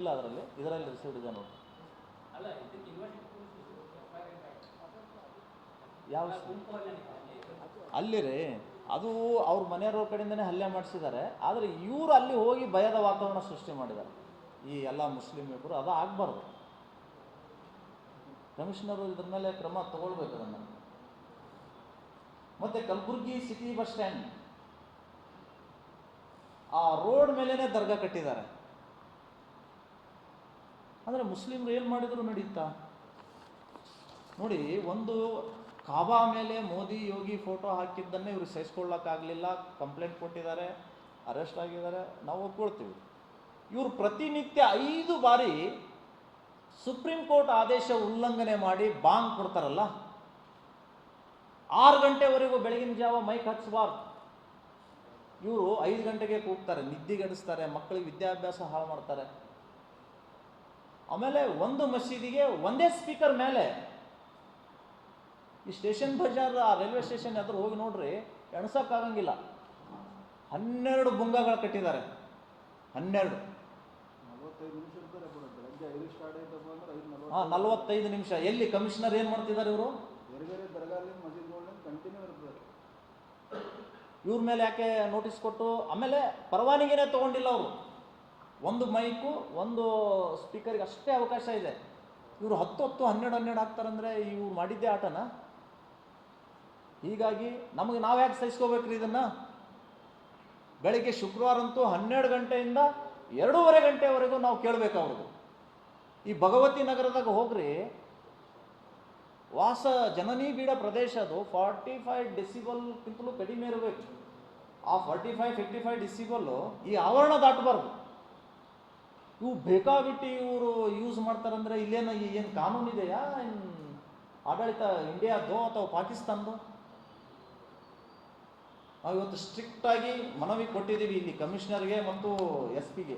ಇಲ್ಲ ಅದರಲ್ಲಿ ಇದರಲ್ಲಿ ರಿಸೀವ್ ಇದೆ ನೋಡಿ. ಯಾವ ಅಲ್ಲಿ ರೀ ಅದು ಅವ್ರ ಮನೆಯವ್ರ ಕಡೆಯಿಂದನೇ ಹಲ್ಲೆ ಮಾಡಿಸಿದ್ದಾರೆ ಆದರೆ ಇವರು ಅಲ್ಲಿ ಹೋಗಿ ಭಯದ ವಾತಾವರಣ ಸೃಷ್ಟಿ ಮಾಡಿದ್ದಾರೆ ಈ ಎಲ್ಲ ಮುಸ್ಲಿಂ ಇಬ್ಬರು ಅದು ಆಗಬಾರ್ದು. ಕಮಿಷನರು ಇದ್ರ ಮೇಲೆ ಕ್ರಮ ತಗೊಳ್ಬೇಕು ಅದನ್ನು. ಮತ್ತೆ ಕಲಬುರ್ಗಿ ಸಿಟಿ ಬಸ್ ಸ್ಟ್ಯಾಂಡ್ ಆ ರೋಡ್ ಮೇಲೇನೆ ದರ್ಗಾ ಕಟ್ಟಿದ್ದಾರೆ. ಅಂದರೆ ಮುಸ್ಲಿಮ್ರು ಏನು ಮಾಡಿದ್ರು ನಡೀತಾ? ನೋಡಿ, ಒಂದು ಕಾಬಾ ಮೇಲೆ ಮೋದಿ ಯೋಗಿ ಫೋಟೋ ಹಾಕಿದ್ದನ್ನೇ ಇವರು ಸಹಿಸ್ಕೊಳ್ಳೋಕ್ಕಾಗಲಿಲ್ಲ, ಕಂಪ್ಲೇಂಟ್ ಕೊಟ್ಟಿದ್ದಾರೆ, ಅರೆಸ್ಟ್ ಆಗಿದ್ದಾರೆ, ನಾವು ಒಪ್ಕೊಳ್ತೀವಿ. ಇವರು ಪ್ರತಿನಿತ್ಯ ಐದು ಬಾರಿ ಸುಪ್ರೀಂ ಕೋರ್ಟ್ ಆದೇಶ ಉಲ್ಲಂಘನೆ ಮಾಡಿ ಬಾಂಗ್ ಕೊಡ್ತಾರಲ್ಲ, ಆರು ಗಂಟೆವರೆಗೂ ಬೆಳಗಿನ ಜಾವ ಮೈಕ್ ಹಚ್ಚಬಾರ್ದು ಇವರು ಐದು ಗಂಟೆಗೆ ಕೂಗ್ತಾರೆ ನಿದ್ದೆಗೆಡಿಸ್ತಾರೆ ಮಕ್ಕಳಿಗೆ ವಿದ್ಯಾಭ್ಯಾಸ ಹಾಳು ಮಾಡ್ತಾರೆ. ಆಮೇಲೆ ಒಂದು ಮಸೀದಿಗೆ ಒಂದೇ ಸ್ಪೀಕರ್ ಮೇಲೆ. ಈ ಸ್ಟೇಷನ್ ಬಜಾರ್ ಆ ರೈಲ್ವೆ ಸ್ಟೇಷನ್ ಎದುರು ಹೋಗಿ ನೋಡ್ರಿ ಎಣಸಕ್ಕಾಗಂಗಿಲ್ಲ ಹನ್ನೆರಡು ಬುಂಗಗಳು ಕಟ್ಟಿದ್ದಾರೆ. ಹನ್ನೆರಡು. ಹಾ ನಲವತ್ತೈದು ನಿಮಿಷ. ಎಲ್ಲಿ ಕಮಿಷನರ್ ಏನು ಮಾಡ್ತಿದ್ದಾರೆ ಇವರು? ಇವ್ರ ಮೇಲೆ ಯಾಕೆ ನೋಟಿಸ್ ಕೊಟ್ಟು ಆಮೇಲೆ ಪರವಾನಗಿನೇ ತಗೊಂಡಿಲ್ಲ ಅವರು. ಒಂದು ಮೈಕು, ಒಂದು ಸ್ಪೀಕರ್ಗೆ ಅಷ್ಟೇ ಅವಕಾಶ ಇದೆ. ಇವರು ಹತ್ತು ಹತ್ತು, ಹನ್ನೆರಡು ಹನ್ನೆರಡು ಹಾಕ್ತಾರಂದರೆ ಇವ್ರು ಮಾಡಿದ್ದೇ ಆಟನ? ಹೀಗಾಗಿ ನಮಗೆ ನಾವು ಯಾಕೆ ಸಹಿಸ್ಕೋಬೇಕ್ರಿ ಇದನ್ನ? ಬೆಳಿಗ್ಗೆ ಶುಕ್ರವಾರ ಅಂತೂ ಹನ್ನೆರಡು ಗಂಟೆಯಿಂದ ಎರಡೂವರೆ ಗಂಟೆವರೆಗೂ ನಾವು ಕೇಳಬೇಕು ಅವ್ರದ್ದು. ಈ ಭಗವತಿ ನಗರದಾಗ ಹೋಗ್ರಿ, ವಾಸ ಜನನಿ ಬೀಡ ಪ್ರದೇಶ ಅದು. ಫಾರ್ಟಿ ಫೈವ್ ಡೆಸಿಬಲ್ಗಿಂತಲೂ ಕಡಿಮೆ ಇರಬೇಕು. ಆ forty five, fifty five decibel ಈ ಆವರಣ ದಾಟಬಾರ್ದು. ಇವು ಬೇಕಾಬಿಟ್ಟು ಇವರು ಯೂಸ್ ಮಾಡ್ತಾರಂದ್ರೆ ಇಲ್ಲೇನು ಏನು ಕಾನೂನು ಇದೆಯಾ? ಏನು ಆಡಳಿತ ಇಂಡಿಯಾದೋ ಅಥವಾ ಪಾಕಿಸ್ತಾನದೋ? ನಾವು ಇವತ್ತು ಸ್ಟ್ರಿಕ್ಟಾಗಿ ಮನವಿ ಕೊಟ್ಟಿದ್ದೀವಿ ಇಲ್ಲಿ ಕಮಿಷನರ್ಗೆ ಮತ್ತು ಎಸ್ ಪಿಗೆ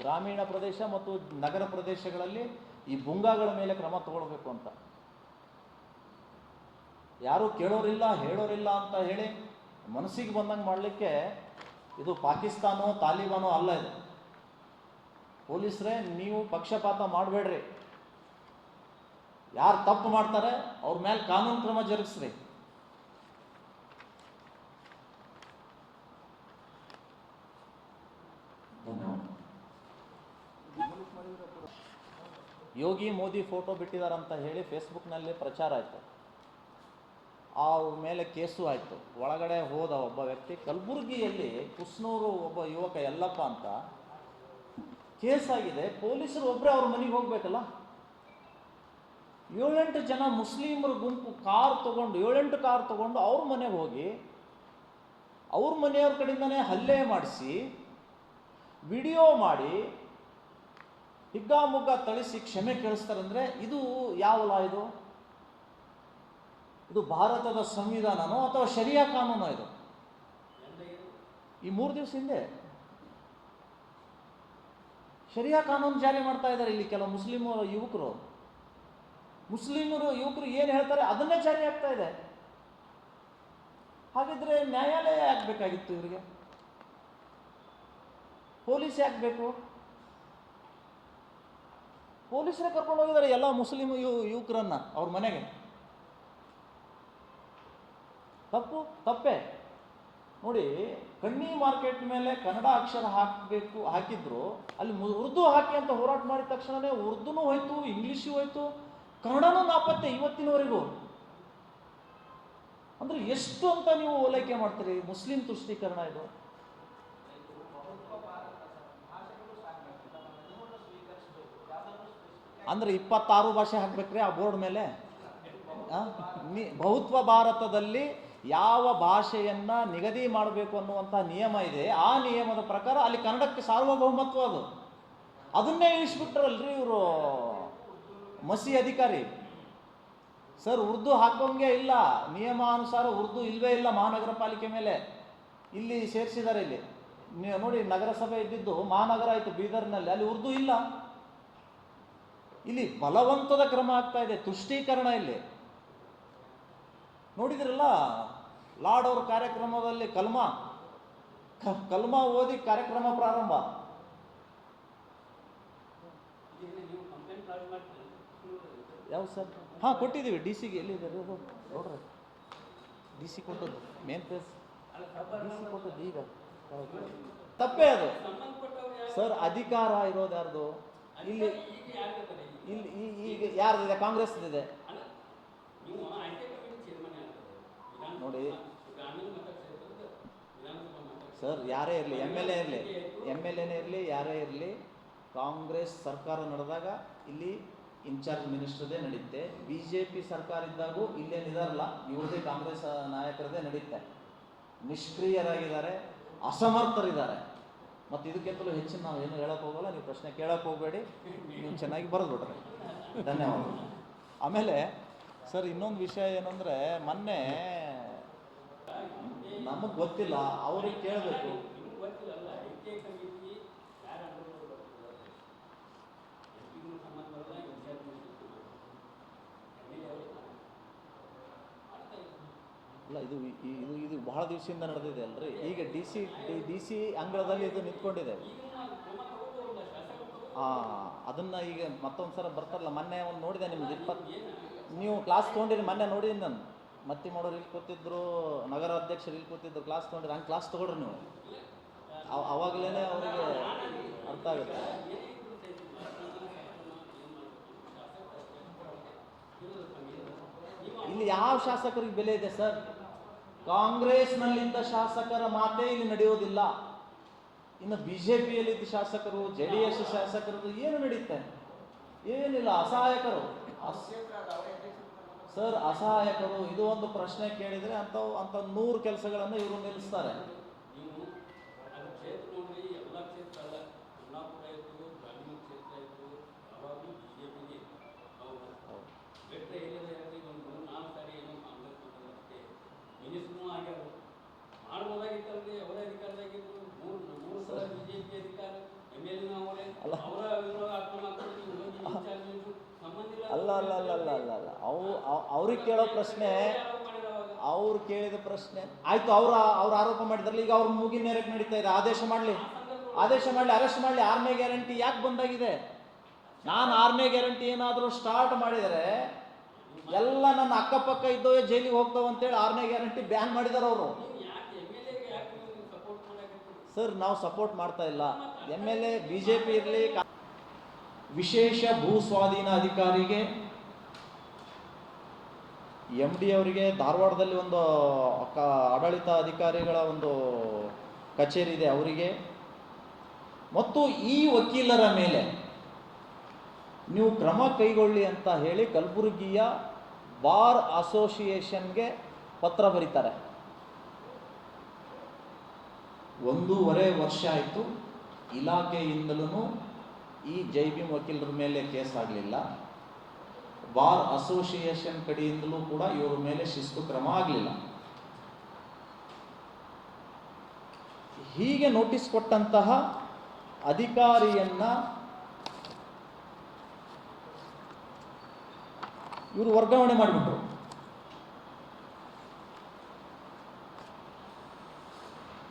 ಗ್ರಾಮೀಣ ಪ್ರದೇಶ ಮತ್ತು ನಗರ ಪ್ರದೇಶಗಳಲ್ಲಿ ಈ ಬುಂಗಾಗಳ ಮೇಲೆ ಕ್ರಮ ತಗೊಳ್ಬೇಕು ಅಂತ. ಯಾರು ಕೇಳೋರಿಲ್ಲ, ಹೇಳೋರಿಲ್ಲ ಅಂತ ಹೇಳಿ ಮನಸ್ಸಿಗೆ ಬಂದಂಗೆ ಮಾಡಲಿಕ್ಕೆ ಇದು ಪಾಕಿಸ್ತಾನೋ, ತಾಲಿಬಾನೋ ಅಲ್ಲ ಇದು. ಪೊಲೀಸರೇ, ನೀವು ಪಕ್ಷಪಾತ ಮಾಡಬೇಡ್ರಿ. ಯಾರು ತಪ್ಪು ಮಾಡ್ತಾರೆ, ಅವ್ರ ಮೇಲೆ ಕಾನೂನು ಕ್ರಮ ಜರುಗಿಸ್ರಿ. ಯೋಗಿ ಮೋದಿ ಫೋಟೋ ಬಿಟ್ಟಿದಾರಂತ ಹೇಳಿ ಫೇಸ್ಬುಕ್ನಲ್ಲಿ ಪ್ರಚಾರ ಆಯಿತು. ಅವ್ರ ಮೇಲೆ ಕೇಸು ಆಯಿತು. ಒಳಗಡೆ ಹೋದ ಒಬ್ಬ ವ್ಯಕ್ತಿ, ಕಲಬುರಗಿಯಲ್ಲಿ ಕುಸ್ನೂರು ಒಬ್ಬ ಯುವಕ ಎಲ್ಲಪ್ಪ ಅಂತ ಕೇಸ್ ಆಗಿದೆ. ಪೊಲೀಸರು ಒಬ್ಬರೇ ಅವ್ರ ಮನೆಗೆ ಹೋಗ್ಬೇಕಲ್ಲ? ಏಳೆಂಟು ಜನ ಮುಸ್ಲಿಮರ ಗುಂಪು ಕಾರ್ ತಗೊಂಡು, ಏಳೆಂಟು ಕಾರ್ ತಗೊಂಡು ಅವ್ರ ಮನೆಗೆ ಹೋಗಿ, ಅವ್ರ ಮನೆಯವ್ರ ಕಡೆಯಿಂದನೇ ಹಲ್ಲೆ ಮಾಡಿಸಿ, ವಿಡಿಯೋ ಮಾಡಿ ಹಿಗ್ಗಾಮುಗ್ಗ ತಳಿಸಿ ಕ್ಷಮೆ ಕೇಳಿಸ್ತಾರಂದ್ರೆ ಇದು ಯಾವ ಲಾ ಇದು? ಇದು ಭಾರತದ ಸಂವಿಧಾನನೋ ಅಥವಾ ಶರಿಯಾ ಕಾನೂನೋ ಇದು? ಈ ಮೂರು ದಿವಸ ಹಿಂದೆ. ಶರಿಯಾ ಕಾನೂನು ಜಾರಿ ಮಾಡ್ತಾ ಇದ್ದಾರೆ ಇಲ್ಲಿ ಕೆಲವು ಮುಸ್ಲಿಂ ಯುವಕರು. ಮುಸ್ಲಿಮರು, ಯುವಕರು ಏನು ಹೇಳ್ತಾರೆ ಅದನ್ನೇ ಜಾರಿ ಆಗ್ತಾ ಇದೆ. ಹಾಗಿದ್ರೆ ನ್ಯಾಯಾಲಯ ಆಗಬೇಕಾಗಿತ್ತು ಬೇಕಾಗಿತ್ತು ಇವರಿಗೆ? ಪೊಲೀಸ್ ಯಾಕ್ಬೇಕು ಪೊಲೀಸರೇ ಕರ್ಕೊಂಡು ಹೋಗಿದ್ದಾರೆ ಎಲ್ಲ ಮುಸ್ಲಿಮ್ ಯು, ಯುವಕರನ್ನ ಅವ್ರ ಮನೆಗೆ. ತಪ್ಪು, ತಪ್ಪೇ. ನೋಡಿ ಕಣ್ಣಿ ಮಾರ್ಕೆಟ್ ಮೇಲೆ ಕನ್ನಡ ಅಕ್ಷರ ಹಾಕಬೇಕು, ಹಾಕಿದ್ರು, ಅಲ್ಲಿ ಉರ್ದು ಹಾಕಿ ಅಂತ ಹೋರಾಟ ಮಾಡಿದ ತಕ್ಷಣವೇ ಉರ್ದುನೂ ಹೋಯ್ತು ಇಂಗ್ಲೀಷು ಹೋಯ್ತು, ಕನ್ನಡನೂ ನಾಪತ್ತೆ ಇವತ್ತಿನವರೆಗೂ. ಅಂದ್ರೆ ಎಷ್ಟು ಅಂತ ನೀವು ಓಲೈಕೆ ಮಾಡ್ತೀರಿ? ಮುಸ್ಲಿಂ ತುಷ್ಟೀಕರಣ ಇದು. ಅಂದ್ರೆ ಇಪ್ಪತ್ತಾರು ಭಾಷೆ ಹಾಕ್ಬೇಕ್ರಿ ಆ ಬೋರ್ಡ್ ಮೇಲೆ? ಬಹುತ್ವ ಭಾರತದಲ್ಲಿ ಯಾವ ಭಾಷೆಯನ್ನು ನಿಗದಿ ಮಾಡಬೇಕು ಅನ್ನುವಂಥ ನಿಯಮ ಇದೆ, ಆ ನಿಯಮದ ಪ್ರಕಾರ ಅಲ್ಲಿ ಕನ್ನಡಕ್ಕೆ ಸಾರ್ವಭೌಮತ್ವ ಅದು. ಅದನ್ನೇ ಇಳಿಸ್ಬಿಟ್ರಲ್ರಿ ಇವರು ಮಸಿ ಅಧಿಕಾರಿ. ಸರ್, ಉರ್ದು ಹಾಕೋಂಗೆ ಇಲ್ಲ. ನಿಯಮಾನುಸಾರ ಉರ್ದು ಇಲ್ವೇ ಇಲ್ಲ ಮಹಾನಗರ ಪಾಲಿಕೆ ಮೇಲೆ. ಇಲ್ಲಿ ಸೇರಿಸಿದ್ದಾರೆ ಇಲ್ಲಿ. ನೋಡಿ, ನಗರಸಭೆ ಇದ್ದಿದ್ದು ಮಹಾನಗರ ಆಯಿತು ಬೀದರ್ನಲ್ಲಿ, ಅಲ್ಲಿ ಉರ್ದು ಇಲ್ಲ. ಇಲ್ಲಿ ಬಲವಂತದ ಕ್ರಮ ಆಗ್ತಾ ಇದೆ, ತುಷ್ಟೀಕರಣ ಇಲ್ಲಿ. ನೋಡಿದ್ರಲ್ಲ ಲಾರ್ಡ್ ಅವ್ರ ಕಾರ್ಯಕ್ರಮದಲ್ಲಿ ಕಲ್ಮಾ ಕಲ್ಮ ಓದಿ ಕಾರ್ಯಕ್ರಮ ಪ್ರಾರಂಭ. ಯಾವ ಸರ್? ಹಾಂ, ಕೊಟ್ಟಿದ್ದೀವಿ. ಡಿ ಸಿಗೆ ಎಲ್ಲಿದ್ದಾರೆ ಅದು ನೋಡ್ರಿ. ಡಿ ಸಿ ಕೊಟ್ಟದ್ದು ಮೇನ್ ಪ್ಲೇಸ್ ಡಿ ಸಿ ಕೊಟ್ಟದ್ದು ಈಗ. ತಪ್ಪೇ ಅದು. ಸರ್, ಅಧಿಕಾರ ಇರೋದು ಯಾರ್ದು? ಇಲ್ಲಿ ಇಲ್ಲಿ ಈಗ ಯಾರ್ದಿದೆ? ಕಾಂಗ್ರೆಸ್ ನೋಡಿ. ಸರ್ ಯಾರೇ ಇರಲಿ ಎಂ ಎಲ್ ಎ ಇರಲಿ ಎಂ ಎಲ್ ಎನೇ ಇರಲಿ, ಯಾರೇ ಇರಲಿ, ಕಾಂಗ್ರೆಸ್ ಸರ್ಕಾರ ನಡೆದಾಗ ಇಲ್ಲಿ ಇನ್ಚಾರ್ಜ್ ಮಿನಿಸ್ಟರ್ದೇ ನಡೆಯುತ್ತೆ ಬಿ ಜೆ ಪಿ ಸರ್ಕಾರ ಇದ್ದಾಗೂ ಇಲ್ಲೇನಿದಾರಲ್ಲ ಇವ್ರದೇ ಕಾಂಗ್ರೆಸ್ ನಾಯಕರದೇ ನಡೀತೆ. ನಿಷ್ಕ್ರಿಯರಾಗಿದ್ದಾರೆ, ಅಸಮರ್ಥರಿದ್ದಾರೆ. ಮತ್ತು ಇದಕ್ಕಿಂತಲೂ ಹೆಚ್ಚಿನ ನಾವು ಏನು ಹೇಳಕ್ಕೆ ಹೋಗಲ್ಲ, ನೀವು ಪ್ರಶ್ನೆ ಕೇಳಕ್ಕೆ ಹೋಗಬೇಡಿ, ನೀವು ಚೆನ್ನಾಗಿ ಬರೆದ್ಬಿಟ್ರೆ ಧನ್ಯವಾದಗಳು. ಆಮೇಲೆ ಸರ್ ಇನ್ನೊಂದು ವಿಷಯ ಏನಂದರೆ, ಮೊನ್ನೆ ನಮಗೆ ಗೊತ್ತಿಲ್ಲ, ಅವ್ರಿಗೆ ಕೇಳಬೇಕು. ಅಲ್ಲ, ಇದು ಇದು ಇದು ಬಹಳ ದಿವಸದಿಂದ ನಡೆದಿದೆ ಅಲ್ರಿ? ಈಗ ಡಿ ಸಿ ಡಿ ಸಿ ಅಂಗಳದಲ್ಲಿ ಇದು ನಿಂತ್ಕೊಂಡಿದೆ. ಹಾಂ ಅದನ್ನು ಈಗ ಮತ್ತೊಂದು ಸಲ ಬರ್ತಾರಲ್ಲ, ಮೊನ್ನೆ ಒಂದು ನೋಡಿದೆ ನಿಮ್ದು ಇಪ್ಪತ್ತು ನೀವು ಕ್ಲಾಸ್ ತೊಗೊಂಡಿರಿ, ಮೊನ್ನೆ ನೋಡಿದ್ದೀನಿ ನಾನು. ಮತ್ತಿ ಮಾಡೋರು ಇಲ್ಲಿ ಕೂತಿದ್ರು ನಗರ ಅಧ್ಯಕ್ಷರು ಇಲ್ಲಿ ಕೂತಿದ್ರು ಕ್ಲಾಸ್ ತೊಗೊಂಡ್ರೆ ಹಂಗೆ ಕ್ಲಾಸ್ ತೊಗೊಳ್ರಿ ನೀವು. ಅವ- ಅವಾಗಲೇ ಅವರಿಗೆ ಅರ್ಥ ಆಗುತ್ತೆ. ಇಲ್ಲಿ ಯಾವ ಶಾಸಕರಿಗೆ ಬೆಲೆ ಇದೆ ಸರ್? ಕಾಂಗ್ರೆಸ್ನಲ್ಲಿಂದ ಶಾಸಕರ ಮಾತೇ ಇಲ್ಲಿ ನಡೆಯೋದಿಲ್ಲ. ಇನ್ನು ಬಿ ಜೆ ಪಿಯಲ್ಲಿದ್ದ ಶಾಸಕರು ಜೆ ಡಿ ಎಸ್ ಶಾಸಕರದ್ದು ಏನು ನಡೀತಾರೆ ಏನಿಲ್ಲ, ಅಸಹಾಯಕರು. ಅಸ್- ಸರ್ ಅಸಹಾಯಕರು ಇದು ಒಂದು ಪ್ರಶ್ನೆ ಕೇಳಿದರೆ ಅಂಥವು ಅಂಥ ನೂರು ಕೆಲಸಗಳನ್ನು ಇವರು ನಿಲ್ಲಿಸ್ತಾರೆ ನೀವು ಅದು ಕ್ಷೇತ್ರ ನೋಡಿ ಎಲ್ಲ ಕ್ಷೇತ್ರ ಅಲ್ಲ ಕುಂದಾಪುರ ಇತ್ತು ಗ್ರಾಮೀಣ ಕ್ಷೇತ್ರ ಇತ್ತು ಯಾವಾಗಲೂ ಬಿ ಜೆ ಪಿಗೆ ಹೌದು ಬಿಟ್ಟರೆ ಏನಿದೆ ಹೇಳಿ ಒಂದು ಮೂರು ನಾಲ್ಕು ಸಾರಿ ಏನೋ ಕಾಂಗ್ರೆಸ್ ಬಂದದ್ದು ಅಷ್ಟೇ ಮಿನಿಸ್ಟ್ರೂ ಆಗ್ಯಾರ ಮಾಡ್ಬೋದಾಗಿತ್ತಲ್ರಿ ಅವರೇ ಅಧಿಕಾರದಾಗಿದ್ರು ಮೂರು ಮೂರು ಸಲ ಬಿ ಜೆ ಪಿ ಅಧಿಕಾರ ಎಂ ಎಲ್ ಎನೂ ಅವರೇ ಅಲ್ಲ. ಅವರ ವಿರೋಧ ಆಕ್ರಮಣ ಹಾಕೊಂಡು ನೀವು ಹೋಗಿ ಇನ್ಚಾರ್ಜ್ ಮಿನಿಸ್ಟ್ರು ಸಂಬಂಧ ಇಲ್ಲ ಅಲ್ಲ ಅಲ್ಲ ಅಲ್ಲ ಅಲ್ಲ ಅಲ್ಲ ಅಲ್ಲ ಅವು ಅವ್- ಅವ್ರಿಗೆ ಕೇಳೋ ಪ್ರಶ್ನೆ, ಅವ್ರು ಕೇಳಿದ ಪ್ರಶ್ನೆ. ಆಯ್ತು, ಅವ್ರ, ಅವ್ರು ಆರೋಪ ಮಾಡಿದ್ರಲ್ಲ ಈಗ ಅವ್ರ ಮೂಗಿನ ನೇರಕ್ಕೆ ನಡೀತಾ ಇದೆ. ಆದೇಶ ಮಾಡಲಿ. ಆದೇಶ ಮಾಡಲಿ, ಅರೆಸ್ಟ್ ಮಾಡಲಿ. ಆರ್ಮಿ ಗ್ಯಾರಂಟಿ ಯಾಕೆ ಬಂದಾಗಿದೆ? ನಾನು ಆರ್ಮಿ ಗ್ಯಾರಂಟಿ ಏನಾದರೂ ಸ್ಟಾರ್ಟ್ ಮಾಡಿದರೆ ಎಲ್ಲ ನನ್ನ ಅಕ್ಕಪಕ್ಕ ಇದ್ದವೇ ಜೈಲಿಗೆ ಹೋಗ್ತಾವ ಅಂತೇಳಿ ಆರ್ಮಿ ಗ್ಯಾರಂಟಿ ಬ್ಯಾನ್ ಮಾಡಿದಾರೆ ಅವರು. ಸರ್, ನಾವು ಸಪೋರ್ಟ್ ಮಾಡ್ತಾ ಇಲ್ಲ. M L A, B J P ಇರಲಿ ವಿಶೇಷ ಭೂ ಸ್ವಾಧೀನ ಅಧಿಕಾರಿಗೆ ಎಂ ಡಿ ಅವರಿಗೆ ಧಾರವಾಡದಲ್ಲಿ ಒಂದು ಕ, ಆಡಳಿತ ಅಧಿಕಾರಿಗಳ ಒಂದು ಕಚೇರಿ ಇದೆ ಅವರಿಗೆ. ಮತ್ತು ಈ ವಕೀಲರ ಮೇಲೆ ನೀವು ಕ್ರಮ ಕೈಗೊಳ್ಳಿ ಅಂತ ಹೇಳಿ ಕಲಬುರಗಿಯ ಬಾರ್ ಅಸೋಸಿಯೇಷನ್ಗೆ ಪತ್ರ ಬರೀತಾರೆ. ಒಂದೂವರೆ ವರ್ಷ ಆಯಿತು, ಇಲಾಖೆಯಿಂದಲೂ ಈ ಜೈ ಭೀಮ್ ವಕೀಲರ ಮೇಲೆ ಕೇಸ್ ಆಗಲಿಲ್ಲ. ಬಾರ್ ಅಸೋಸಿಯೇಷನ್ ಕಡೆಯಿಂದಲೂ ಕೂಡ ಇವರ ಮೇಲೆ ಶಿಸ್ತು ಕ್ರಮ ಆಗಲಿಲ್ಲ. ಹೀಗೆ ನೋಟಿಸ್ ಕೊಟ್ಟಂತಹ ಅಧಿಕಾರಿಯನ್ನ ಇವರು ವರ್ಗಾವಣೆ ಮಾಡಿಬಿಟ್ರು.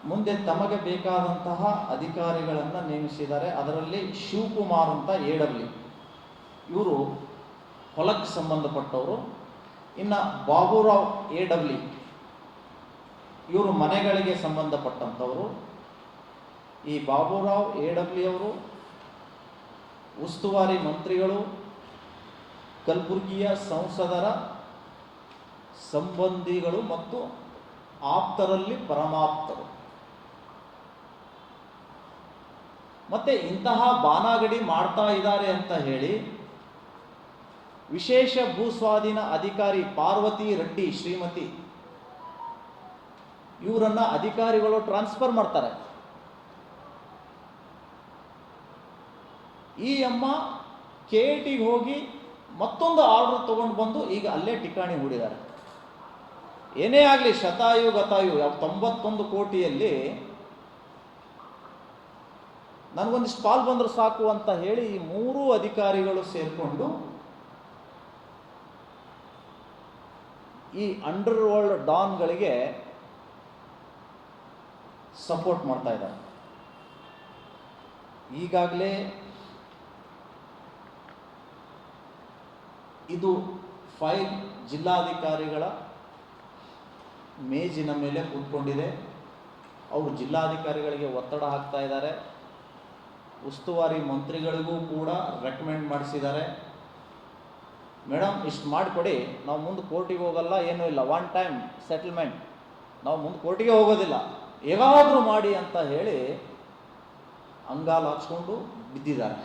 ಮುಂದೆ ತಮಗೆ ಬೇಕಾದಂತಹ ಅಧಿಕಾರಿಗಳನ್ನು ನೇಮಿಸಿದ್ದಾರೆ. ಅದರಲ್ಲಿ ಶಿವಕುಮಾರ್ ಅಂತ ಎ ಇವರು ಹೊಲಕ್ಕೆ ಸಂಬಂಧಪಟ್ಟವರು. ಇನ್ನು ಬಾಬುರಾವ್ ಎ ಡಬ್ಲ್ಯೂ ಇವರು ಮನೆಗಳಿಗೆ ಸಂಬಂಧಪಟ್ಟಂಥವರು. ಈ ಬಾಬುರಾವ್ ಎ ಡಬ್ಲ್ಯೂ ಅವರು ಉಸ್ತುವಾರಿ ಮಂತ್ರಿಗಳು, ಕಲಬುರಗಿಯ ಸಂಸದರ ಸಂಬಂಧಿಗಳು ಮತ್ತು ಆಪ್ತರಲ್ಲಿ ಪರಮಾಪ್ತರು. ಮತ್ತೆ ಇಂತಹ ಬಾನಾಗಡಿ ಮಾಡ್ತಾ ಇದ್ದಾರೆ ಅಂತ ಹೇಳಿ ವಿಶೇಷ ಭೂಸ್ವಾಧೀನ ಅಧಿಕಾರಿ ಪಾರ್ವತಿ ರೆಡ್ಡಿ ಶ್ರೀಮತಿ. ಇವರನ್ನ ಅಧಿಕಾರಿಗಳು ಟ್ರಾನ್ಸ್ಫರ್ ಮಾಡ್ತಾರೆ. ಈ ಅಮ್ಮ ಕೆ ಟಿಗೆ ಹೋಗಿ ಮತ್ತೊಂದು ಆರ್ಡರ್ ತಗೊಂಡು ಬಂದು ಈಗ ಅಲ್ಲೇ ಠಿಕಾಣಿ ಹೂಡಿದ್ದಾರೆ. ಏನೇ ಆಗಲಿ ಶತಾಯು ಗತಾಯು ತೊಂಬತ್ತೊಂದು ಕೋಟಿಯಲ್ಲಿ ನನಗೊಂದಿಷ್ಟು ಪಾಲ್ ಬಂದ್ರೆ ಸಾಕು ಅಂತ ಹೇಳಿ ಈ ಮೂರು ಅಧಿಕಾರಿಗಳು ಸೇರಿಕೊಂಡು ಈ ಅಂಡರ್ ವರ್ಲ್ಡ್ ಡಾನ್ಗಳಿಗೆ ಸಪೋರ್ಟ್ ಮಾಡ್ತಾ ಇದ್ದಾರೆ. ಈಗಾಗಲೇ ಇದು ಫೈಲ್ ಜಿಲ್ಲಾಧಿಕಾರಿಗಳ ಮೇಜಿನ ಮೇಲೆ ಕೂತ್ಕೊಂಡಿದೆ. ಅವರು ಜಿಲ್ಲಾಧಿಕಾರಿಗಳಿಗೆ ಒತ್ತಡ ಹಾಕ್ತಾ ಇದ್ದಾರೆ. ಉಸ್ತುವಾರಿ ಮಂತ್ರಿಗಳಿಗೂ ಕೂಡ ರೆಕಮೆಂಡ್ ಮಾಡಿಸಿದ್ದಾರೆ. ಮೇಡಮ್, ಇಷ್ಟು ಮಾಡಿಕೊಡಿ. ನಾವು ಮುಂದೆ ಕೋರ್ಟಿಗೆ ಹೋಗಲ್ಲ, ಏನೂ ಇಲ್ಲ. ಒನ್ ಟೈಮ್ ಸೆಟಲ್ಮೆಂಟ್ ನಾವು ಮುಂದೆ ಕೋರ್ಟಿಗೆ ಹೋಗೋದಿಲ್ಲ. ಹೇಗಾದರೂ ಮಾಡಿ ಅಂತ ಹೇಳಿ ಅಂಗಾಲು ಹಾಕ್ಸ್ಕೊಂಡು ಬಿದ್ದಿದ್ದಾರೆ.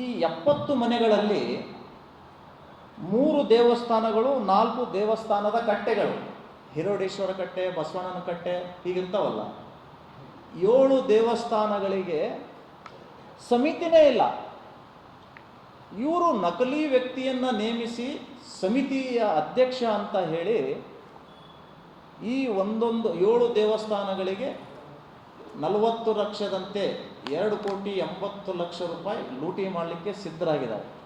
ಈ ಎಪ್ಪತ್ತು ಮನೆಗಳಲ್ಲಿ ಮೂರು ದೇವಸ್ಥಾನಗಳು, ನಾಲ್ಕು ದೇವಸ್ಥಾನದ ಕಟ್ಟೆಗಳು. ಹಿರೋಡೇಶ್ವರ ಕಟ್ಟೆ ಬಸವಣ್ಣನ ಕಟ್ಟೆ ಹೀಗಿರ್ತಾವಲ್ಲ. ಏಳು ದೇವಸ್ಥಾನಗಳಿಗೆ ಸಮಿತಿನೇ ಇಲ್ಲ. ಇವರು ನಕಲಿ ವ್ಯಕ್ತಿಯನ್ನ ನೇಮಿಸಿ ಸಮಿತಿಯ ಅಧ್ಯಕ್ಷ ಅಂತ ಹೇಳಿ ಈ ಒಂದೊಂದು ಏಳು ದೇವಸ್ಥಾನಗಳಿಗೆ ನಲವತ್ತು ಲಕ್ಷದಂತೆ ಎರಡು ಕೋಟಿ ಎಂಬತ್ತು ಲಕ್ಷ ರೂಪಾಯಿ ಲೂಟಿ ಮಾಡಲಿಕ್ಕೆ ಸಿದ್ಧರಾಗಿದ್ದಾರೆ.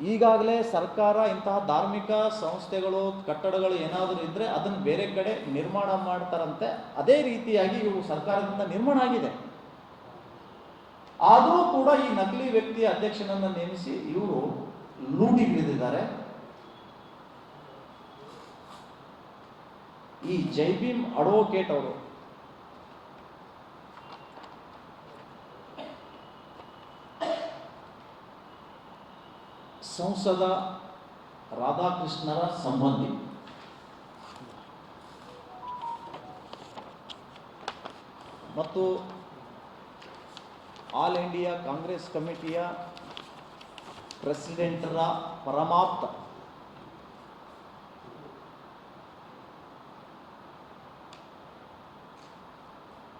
ಈಗಾಗಲೇ ಸರ್ಕಾರ ಇಂತಹ ಧಾರ್ಮಿಕ ಸಂಸ್ಥೆಗಳು, ಕಟ್ಟಡಗಳು ಏನಾದರೂ ಇದ್ದರೆ ಅದನ್ನು ಬೇರೆ ಕಡೆ ನಿರ್ಮಾಣ ಮಾಡ್ತಾರಂತೆ. ಅದೇ ರೀತಿಯಾಗಿ ಇವು ಸರ್ಕಾರದಿಂದ ನಿರ್ಮಾಣ ಆಗಿದೆ. ಆದರೂ ಕೂಡ ಈ ನಕಲಿ ವ್ಯಕ್ತಿಯ ಅಧ್ಯಕ್ಷನನ್ನು ನೇಮಿಸಿ ಇವರು ಲೂಟಿಗಿಳಿದಿದ್ದಾರೆ ಈ ಜೈಭೀಮ್ ಅಡ್ವೊಕೇಟ್ ಅವರು ಸಂಸದ ರಾಧಾಕೃಷ್ಣರ ಸಂಬಂಧಿ. ಮತ್ತು ಆಲ್ ಇಂಡಿಯಾ ಕಾಂಗ್ರೆಸ್ ಕಮಿಟಿಯ ಪ್ರೆಸಿಡೆಂಟರ ಪರಮಾಪ್ತ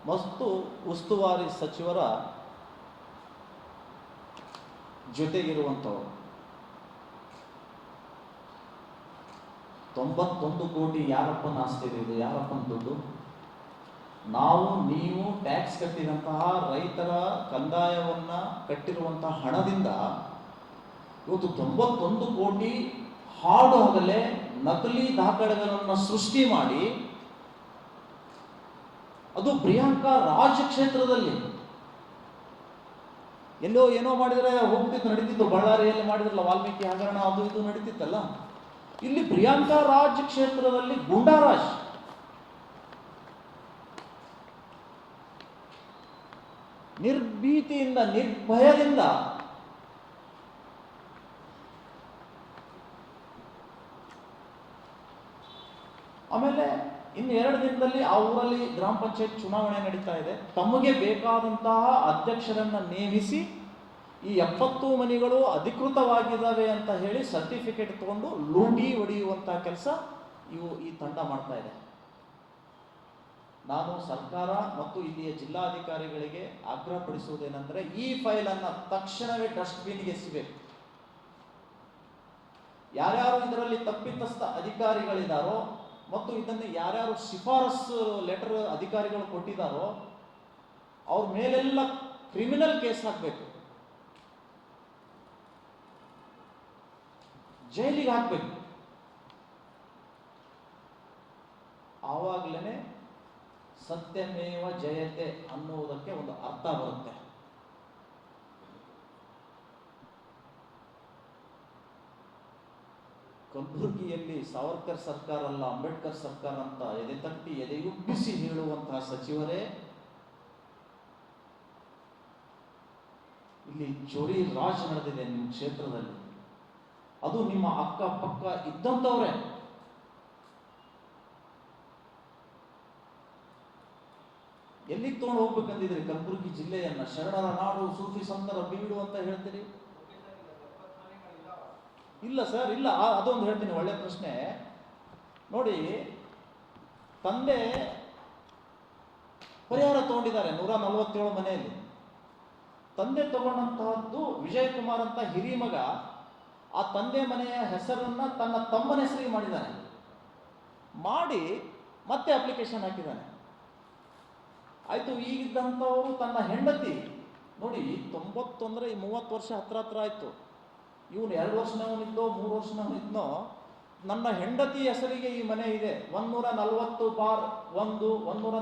ಮತ್ತು ಉಸ್ತುವಾರಿ ಸಚಿವರ ಜೊತೆಗಿರುವಂಥವರು. ತೊಂಬತ್ತೊಂದು ಕೋಟಿ ಯಾರಪ್ಪನ ಆಸ್ತಿ ಇದೆ ಯಾರಪ್ಪನ ದುಡ್ಡು? ನಾವು, ನೀವು ಟ್ಯಾಕ್ಸ್ ಕಟ್ಟಿದಂತಹ ರೈತರ ಕಂದಾಯವನ್ನ ಕಟ್ಟಿರುವಂತಹ ಹಣದಿಂದ ಇವತ್ತು ತೊಂಬತ್ತೊಂದು ಕೋಟಿ ಹಾಡು ನಕಲಿ ದಾಖಲೆಗಳನ್ನು ಸೃಷ್ಟಿ ಮಾಡಿ ಅದು ಪ್ರಿಯಾಂಕಾ ರಾಜ್ ಕ್ಷೇತ್ರದಲ್ಲಿ. ಎಲ್ಲೋ ಏನೋ ಮಾಡಿದರೆ ಹೋಗ್ತಿತ್ತು, ನಡೀತಿತ್ತು, ಬಳ್ಳಾರಿಯಲ್ಲಿ ಮಾಡಿದ್ರಲ್ಲ ವಾಲ್ಮೀಕಿ ಹಗರಣ, ಅದು ಇದು ನಡೀತಿತ್ತಲ್ಲ? ಇಲ್ಲಿ ಪ್ರಿಯಾಂಕಾ ರಾಜ್ ಕ್ಷೇತ್ರದಲ್ಲಿ ಗುಂಡಾರಾಜ್ ನಿರ್ಭೀತಿಯಿಂದ, ನಿರ್ಭಯದಿಂದ ಆಮೇಲೆ ಇನ್ನು ಎರಡು ದಿನದಲ್ಲಿ ಆ ಊರಲ್ಲಿ ಗ್ರಾಮ ಪಂಚಾಯತ್ ಚುನಾವಣೆ ನಡೀತಾ ಇದೆ. ತಮಗೆ ಬೇಕಾದಂತಹ ಅಧ್ಯಕ್ಷರನ್ನ ನೇಮಿಸಿ ಈ ಎಪ್ಪತ್ತು ಮನೆಗಳು ಅಧಿಕೃತವಾಗಿದ್ದಾವೆ ಅಂತ ಹೇಳಿ ಸರ್ಟಿಫಿಕೇಟ್ ತಗೊಂಡು ಲೂಟಿ ಹೊಡೆಯುವಂತಹ ಕೆಲಸ ಇವು ಈ ತಂಡ ಮಾಡ್ತಾ ಇದೆ. ನಾನು ಸರ್ಕಾರ ಮತ್ತು ಇಲ್ಲಿಯ ಜಿಲ್ಲಾಧಿಕಾರಿಗಳಿಗೆ ಆಗ್ರಹಪಡಿಸುವುದೇನೆಂದರೆ ಈ ಫೈಲನ್ನು ತಕ್ಷಣವೇ ಡಸ್ಟ್ಬಿನ್ಗೆ ಎಸಿಬೇಕು. ಯಾರ್ಯಾರು ಇದರಲ್ಲಿ ತಪ್ಪಿತಸ್ಥ ಅಧಿಕಾರಿಗಳಿದ್ದಾರೋ ಮತ್ತು ಇದನ್ನು ಯಾರ್ಯಾರು ಶಿಫಾರಸು ಲೆಟರ್ ಅಧಿಕಾರಿಗಳು ಕೊಟ್ಟಿದ್ದಾರೋ ಅವ್ರ ಮೇಲೆಲ್ಲ ಕ್ರಿಮಿನಲ್ ಕೇಸ್ ಹಾಕಬೇಕು. ಜೈಲಿಗೆ ಹಾಕಬೇಕು. ಆವಾಗಲೇ ಸತ್ಯಮೇವ ಜಯತೆ ಅನ್ನುವುದಕ್ಕೆ ಒಂದು ಅರ್ಥ ಬರುತ್ತೆ. ಕಲಬುರಗಿಯಲ್ಲಿ ಸಾವರ್ಕರ್ ಸರ್ಕಾರ ಅಲ್ಲ, ಅಂಬೇಡ್ಕರ್ ಸರ್ಕಾರ ಅಂತ ಎದೆ ತಟ್ಟಿ ಎದೆಯುಬ್ಬಿಸಿ ಹೇಳುವಂತಹ ಸಚಿವರೇ, ಇಲ್ಲಿ ಚೋರಿ ರಾಜ್ ನಡೆದಿದೆ ನಿಮ್ಮ ಕ್ಷೇತ್ರದಲ್ಲಿ. ಅದು ನಿಮ್ಮ ಅಕ್ಕ ಪಕ್ಕ ಇದ್ದಂಥವ್ರೆ ಎಲ್ಲಿ ತಗೊಂಡು ಹೋಗ್ಬೇಕಂದಿದ್ರಿ ಕಲಬುರಗಿ ಜಿಲ್ಲೆಯನ್ನ, ಶರಣರ ನಾಡು, ಸೂಫಿ ಸಂತರ, ಬೀಡು ಅಂತ ಹೇಳ್ತೀರಿ? ಇಲ್ಲ ಸರ್, ಇಲ್ಲ ಅದೊಂದು ಹೇಳ್ತೀನಿ, ಒಳ್ಳೆ ಪ್ರಶ್ನೆ. ನೋಡಿ, ತಂದೆ ಪರಿಹಾರ ತಗೊಂಡಿದ್ದಾರೆ, ನೂರ ನಲವತ್ತೇಳು ಮನೆಯಲ್ಲಿ. ತಂದೆ ತಗೊಂಡಂತಹದ್ದು ವಿಜಯ್ ಕುಮಾರ್ ಅಂತ ಹಿರಿಯ ಮಗ ಆ ತಂದೆ ಮನೆಯ ಹೆಸರನ್ನ ತನ್ನ ತಮ್ಮನ ಹೆಸರಿಗೆ ಮಾಡಿದ್ದಾನೆ. ಮಾಡಿ ಮತ್ತೆ ಅಪ್ಲಿಕೇಶನ್ ಹಾಕಿದ್ದಾನೆ. ಆಯಿತು, ಈಗಿದ್ದಂಥವರು ತನ್ನ ಹೆಂಡತಿ. ನೋಡಿ ತೊಂಬತ್ತೊಂದರೆ ಮೂವತ್ತು ವರ್ಷ ಹತ್ರ ಹತ್ರ ಆಯಿತು. ಇವನು ಎರಡು ವರ್ಷನವನಿದ್ದೋ ಮೂರು ವರ್ಷನವನಿದ್ನೋ ನನ್ನ ಹೆಂಡತಿ ಹೆಸರಿಗೆ ಈ ಮನೆ ಇದೆ. ಒಂದೂರ ನಲವತ್ತು ಬಾರ್ ಒಂದು ಒಂದೂರ